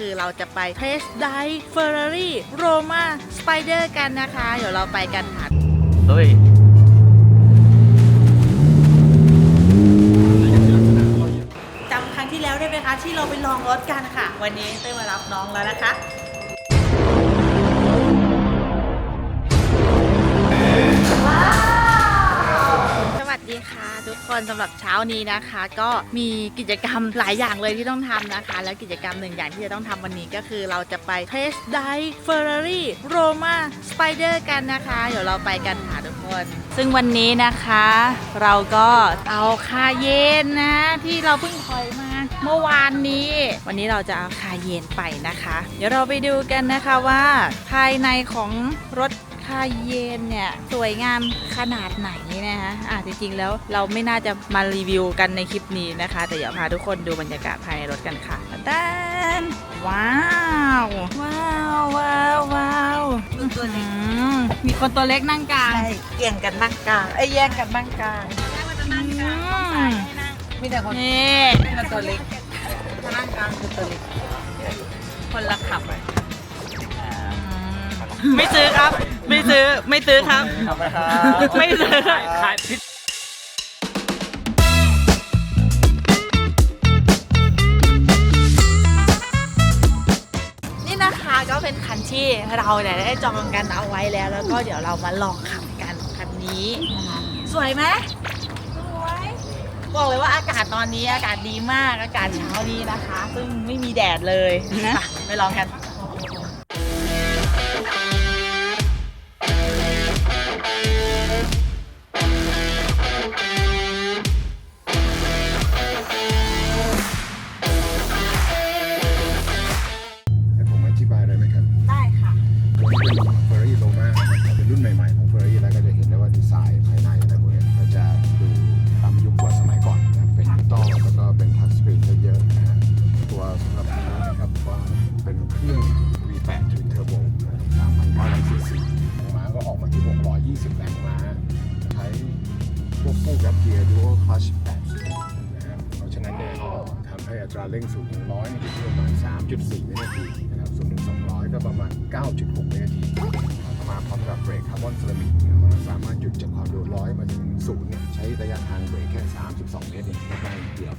คือเราจะไปเทสไดเฟอร์รารี่โรมาสไปเดอร์กันนะคะ เดี๋ยวเราไปกันค่ะเฮ้ยจำครั้งที่แล้วได้ไหมคะ ที่เราไปลองรถกันค่ะ วันนี้เต้ยมารับน้องแล้วนะคะ ค่ะทุกคนสำหรับเช้านี้นะคะ ก็มีกิจกรรมหลายอย่างเลยที่ต้องทำนะคะ แล้วกิจกรรมหนึ่งอย่างที่จะต้องทำวันนี้ก็คือเราจะไปเทสไดเฟอร์รารี่โรมาสไปเดอร์กันนะคะ เดี๋ยวเราไปกันค่ะทุกคน ซึ่งวันนี้นะคะ เราก็เอาคาเยนนะ ที่เราเพิ่งถอยมาเมื่อวานนี้ วันนี้เราจะเอาคาเยนไปนะคะ เดี๋ยวเราไปดูกันนะคะว่าภายในของรถ คาเยนเนี่ยสวยงามขนาดไหนนะคะอะจริงๆแล้วเราไม่น่าจะมารีวิวกันในคลิปนี้นะคะ แต่เดี๋ยวพาทุกคนดูบรรยากาศภายในรถกันค่ะตานว้าว ว้าวว้าวว้าวตัวเล็กอืมมีคนตัวเล็กนั่งกลางใช่เกี่ยงกันนั่งกลางไอ้ยแย่งกันนั่งกลางอืมมีแต่คนนี่เป็นตัวเล็กถ้านั่งกลางคือตัวเล็กคนละขับไม่ซื้อครับ ไม่ซื้อไม่ซื้อครับ ทำไมครับ ไม่ซื้อขายพิษนี่นะคะก็เป็นคันที่เราเนี่ยได้จองกันเอาไว้แล้ว แล้วก็เดี๋ยวเรามาลองขับกันคันนี้นะคะสวยไหมสวยบอกเลยว่าอากาศตอนนี้อากาศดีมากอากาศเช้านี้นะคะ ซึ่งไม่มีแดดเลยนะไปลองกัน ช้อัตราเร่ง0ถึง100นี่ยอยู่ที่ประมาณ 3.4 วินาทีนะครับส่วน1 200 ก็ประมาณ 9.6 วินาทีมาพร้อมกับเบรกคาร์บอนเซรามิกนะครับสามารถหยุดจากความเร็วร้อยมาถึงศูนย์เนี่ยใช้ระยะทางเบรกแค่ 32 เมตรเองได้นิดเดียว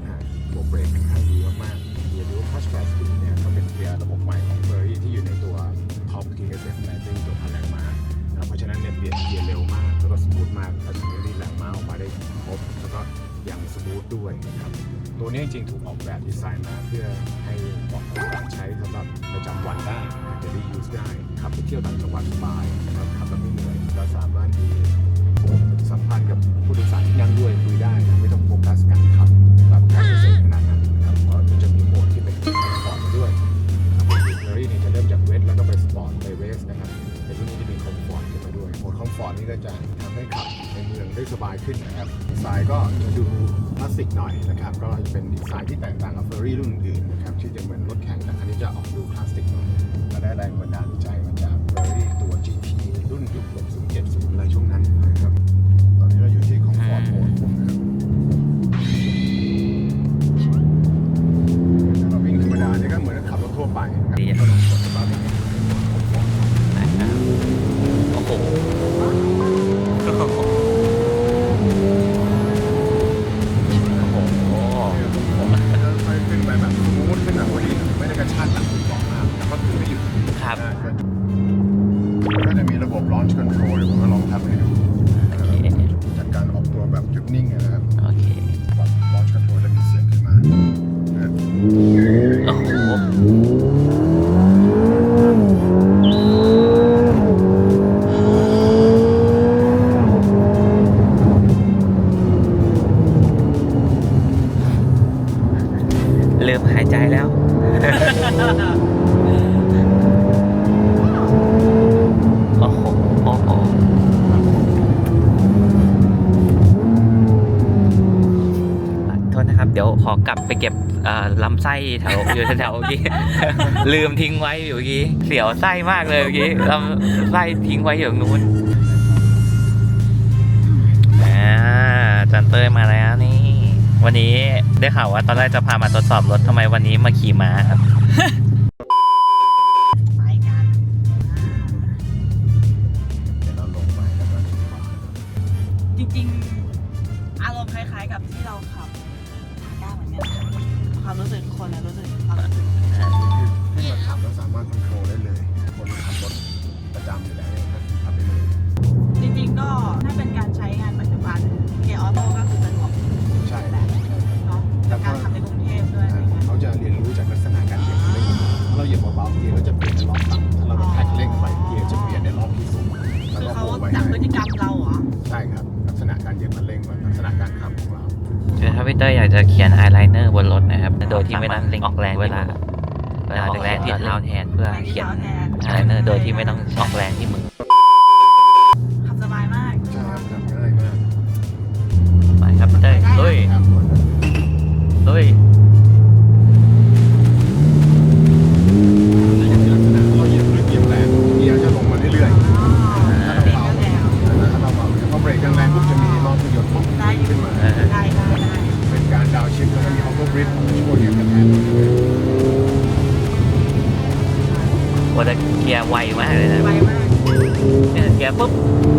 นะฮะตัวเบรกค่อนข้างดีมากๆเกียร์ Dual Clutch 8 speed เนี่ยก็เป็นเกียร์ระบบใหม่ของ Ferrari ที่อยู่ในตัว ด้วยนะครับตัวนี้จริงๆถูกออกแบบดีไซน์มาเพื่อให้เหมาะกับการใช้สำหรับประจำวันได้จะได้ยูสได้ขับไปเที่ยวต่างจังหวัดสบายนะครับขับแล้วไม่เหนื่อยแล้วสามารถมีสัมพันธ์กับผู้โดยสาร นะครับก็จะเป็นดีไซน์ที่แตกต่างกับเฟอร์รี่รุ่นอื่นนะครับที่จะเหมือนรถแข่งแต่คันนี้จะออกดูคลาสสิกหน่อยก็ได้แรงบันดาลใจมา อกลับไปเก็บลำไส้แถวอยู่แถวเมื่อกี้ลืมทิ้งไว้อยู่เมื่อกี้เสียวไส้มากเลยเมื่อกี้ลำไส้ทิ้งไว้อยู่ตรงนู้นอ่าจันเต้ยมาแล้วนี่ วันนี้ได้ข่าวว่าตอนแรกจะพามาทดสอบรถทำไมวันนี้มาขี่ม้าครับ จากพฤติกรรมเราเหรอใช่ครับ ลักษณะการเหยียบคันเร่งกับลักษณะการขับของเราคือถ้าพี่เต้ยอยากจะเขียนไอไลเนอร์บนรถนะครับ โดยที่ไม่ต้องออกแรงเวลาเวลาออกแรงที่เท้าแทนเพื่อเขียนไอไลเนอร์โดยที่ไม่ต้องออกแรงที่มือขับสบายมากใช่ครับขับายมากไปครับพี่เต้ยลุย เกียร์ไวมากเลยนะไวมากเนี่ยเกียร์ปุ๊บ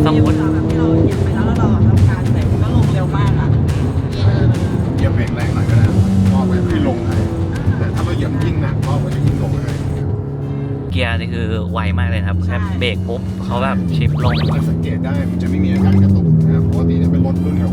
สมมติแบบที่เราเหยียบไปแล้วแล้วเราทำการเสร็จก็ลงเร็วมากอะเหยียบเบรกแรงหน่อยก็ได้รอบแบบให้ลงให้แต่ถ้าเราเหยียบยิ่งหนักรอบก็จะยิ่งลงให้เกียร์นี่คือไวมากเลยนะครับแค่เบรกปุ๊บเขาแบบชิปลงถ้าสังเกตได้มันจะไม่มีอาการกระตุกนะครับปกติถ้าเป็นรถรุ่นเก่า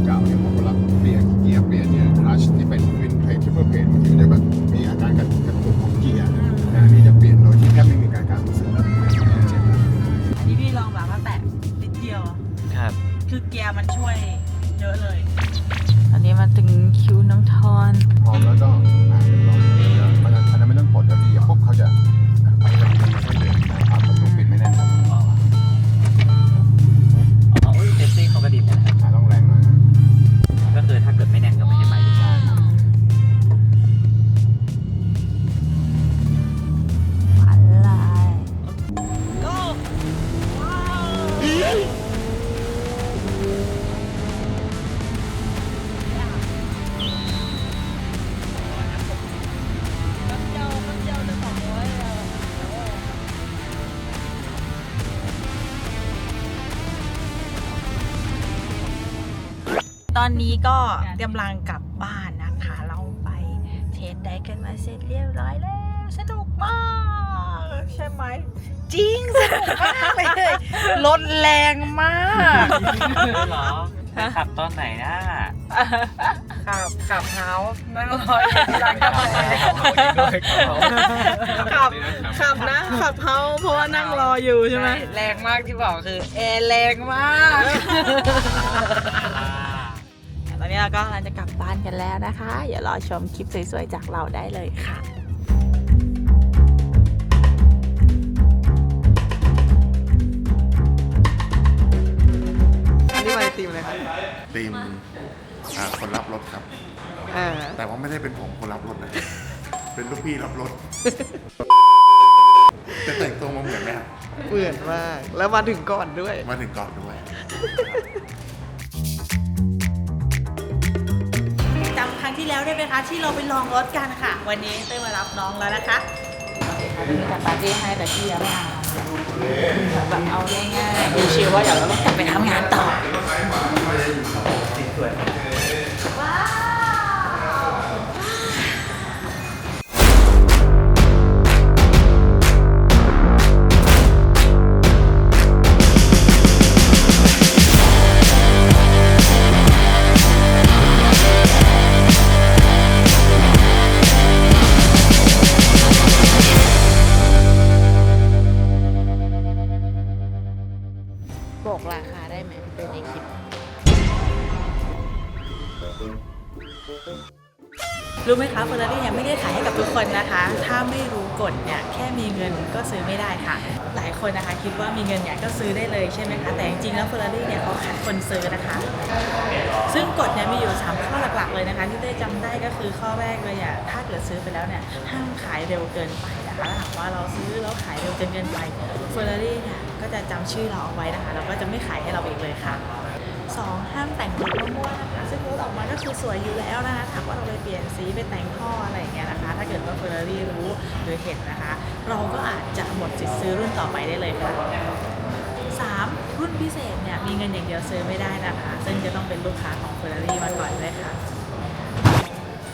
อนนี้ก็กำลังกลับบ้านนะคะ เราไปเทรนได้กันมาเสร็จเรียบร้อยแล้ว สนุกมาก ใช่ไหม จริงสนุกมากเลยรถแรงมากเหรอไปขับตอนไหนนะขับขับเท้านั่งรอหลังขับขับขับนะขับเฮาเพราะว่านั่งรออยู่ใช่ไหมแรงมากที่บอกคือแอร์แรงมากต อนนี้เราก็กำลังจะกลับบ้านกันแล้วนะคะอย่ารอชมคลิปสวยๆจากเราได้เลยค่ะอันนี้มาในทีมเลยครับทีมอ่าคนรับรถครับเออแต่ว่าไม่ได้เป็นผมคนรับรถนะเป็นลูกพี่รับรถจะแต่งตัวมาเหมือนไหมครับเหมือนมาก แล้วมาถึงก่อนด้วย มาถึงก่อนด้วย ที่แล้วได้ไหมคะ ที่เราไปลองรถกันค่ะ วันนี้เต้ยมารับน้องแล้วนะคะมีแต่ปาร์ตี้ให้แต่พี่ยังไม่เอาแบบเอาง่ายๆชิวว่าเดี๋ยวเราต้องกลับไปทำงานต่อ รู้ไหมคะเฟอร์รารี่เนี่ยไม่ได้ขายให้กับทุกคนนะคะ ถ้าไม่รู้กฎเนี่ยแค่มีเงินก็ซื้อไม่ได้ค่ะ หลายคนนะคะคิดว่ามีเงินเนี่ยก็ซื้อได้เลยใช่ไหมคะแต่จริงๆแล้วเฟอร์รารี่เนี่ยเขาคัดคนซื้อนะคะ ซึ่งกฎเนี่ยมีอยู่ 3 ข้อหลักๆเลยนะคะ ที่ได้จำได้ก็คือข้อแรกเลยอะถ้าเกิดซื้อไปแล้วเนี่ยห้ามขายเร็วเกินไปนะคะถ้าหากว่าเราซื้อแล้วขายเร็วจนเกินไปเฟอร์รารี่เนี่ยก็จะจำชื่อเราเอาไว้นะคะแล้วก็จะไม่ขายให้เราอีกเลยค่ะ สองห้ามแต่งรถมั่วๆนะคะซึ่งรถออกมาก็คือสวยอยู่แล้วนะคะถามว่าเราไปเปลี่ยนสีไปแต่งท่ออะไรอย่างเงี้ยนะคะ ถ้าเกิดว่าเฟอร์รารี่รู้หรือเห็นนะคะ เราก็อาจจะหมดสิทธิ์ซื้อรุ่นต่อไปได้เลยค่ะสามรุ่นพิเศษเนี่ยมีเงินอย่างเดียวซื้อไม่ได้นะคะ ซึ่งจะต้องเป็นลูกค้าของเฟอร์รารี่มาก่อนเลยค่ะ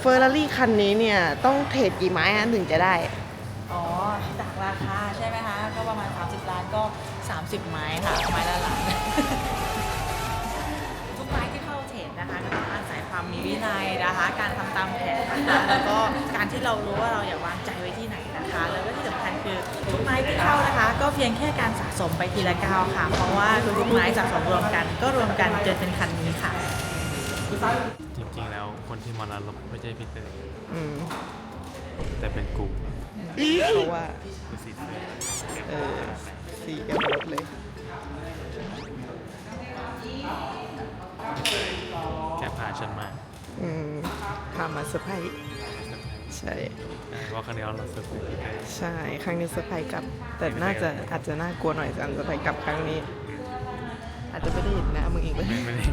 เฟอร์รารี่คันนี้เนี่ยต้องเทรดกี่ไม้ฮะถึงจะได้ อ๋อ จากราคาใช่ไหมคะ ก็ประมาณ 30 ล้านก็ 30 ไม้ค่ะ ไม้ละล้าน วามมีวินัยนะคะ การทำตามแผนนะคะแล้วก็การที่เรารู้ว่าเราอยากวางใจไว้ที่ไหนนะคะ แล้วก็ที่สำคัญคือทุกไม้ที่เข้านะคะ ก็เพียงแค่การสะสมไปทีละก้าวค่ะ เพราะว่าทุกๆไม้สะสมรวมกัน ก็รวมกันจนเป็นคันนี้ค่ะ จริงๆแล้วคนที่มารับรถไม่ใช่พี่เตยอืมแต่เป็นกูเพราะว่าคือสีเสื้อเออสีกับรถเลยแค่พาฉันมา อืมพามาเซอร์ไพรส์ใช่เพราะครั้งนี้เราเซอร์ไพรส์พี่เตยใช่ ครั้งนี้เซอร์ไพรส์กลับ แต่น่าจะอาจจะน่ากลัวหน่อยการเซอร์ไพรส์กลับครั้งนี้ อาจจะไม่ได้เห็นหน้ามึงอีกเลยไม่ได้